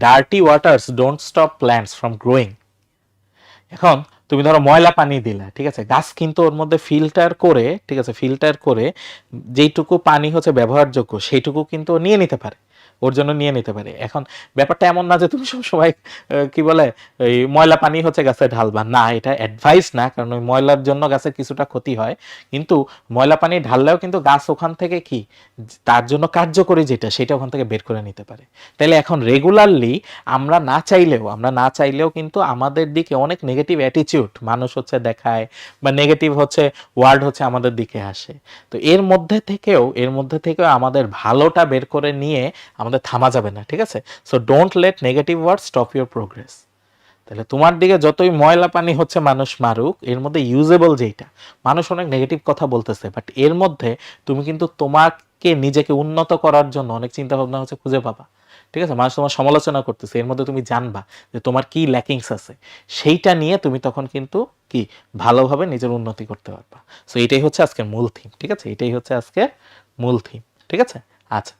Dirty waters don't stop plants from growing এখন তুমি ধরো ময়লা পানি দিলা, ঠিক আছে? গাছ কিন্তু ওর মধ্যে ফিল্টার করে, ঠিক আছে? ফিল্টার করে যেইটুকু পানি হচ্ছে ব্যবহারযোগ্য, সেইটুকু কিন্তু নিয়ে নিতে পারে। ওর জন্য নিয়ে নিতে পারে। এখন ব্যাপারটা এমন না যে তুমি সবসময় কি বলে, এই ময়লা পানি হচ্ছে গাছে ঢালবা। না, এটা অ্যাডভাইস না, কারণ ওই ময়লার জন্য গাছের কিছুটা ক্ষতি হয়। কিন্তু ময়লা পানি ঢাললেও কিন্তু গাছ ওখান থেকে কি, তার জন্য কার্যকরী যেটা, সেটা ওখান থেকে বের করে নিতে পারে। তাহলে এখন রেগুলারলি আমরা না চাইলেও, আমরা না চাইলেও কিন্তু আমাদের দিকে অনেক নেগেটিভ অ্যাটিটিউড মানুষ হচ্ছে দেখায়, বা নেগেটিভ হচ্ছে ওয়ার্ড হচ্ছে আমাদের দিকে আসে। তো এর মধ্যে থেকেও, এর মধ্যে থেকেও আমাদের ভালোটা বের করে নিয়ে আমাদের থামা যাবে না, ঠিক আছে? So don't let negative word stop your progress তাহলে তোমার দিকে যতই ময়লা পানি হচ্ছে মানুষ মারুক, এর মধ্যে ইউজেবল যেইটা, মানুষ অনেক নেগেটিভ কথা বলতেছে বাট এর মধ্যে তুমি কিন্তু তোমাকে নিজেকে উন্নত করার জন্য অনেক চিন্তা ভাবনা হচ্ছে খুঁজে পাবা। ঠিক আছে? মানুষ তোমার সমালোচনা করতেছে, এর মধ্যে তুমি জানবা যে তোমার কি ল্যাকিংস আছে। সেইটা নিয়ে তুমি তখন কিন্তু কি? ভালোভাবে নিজের উন্নতি করতে পারবা। সো এটাই হচ্ছে আজকের মূল থিম ঠিক আছে? এটাই হচ্ছে আজকে মূল থিম ঠিক আছে? আচ্ছা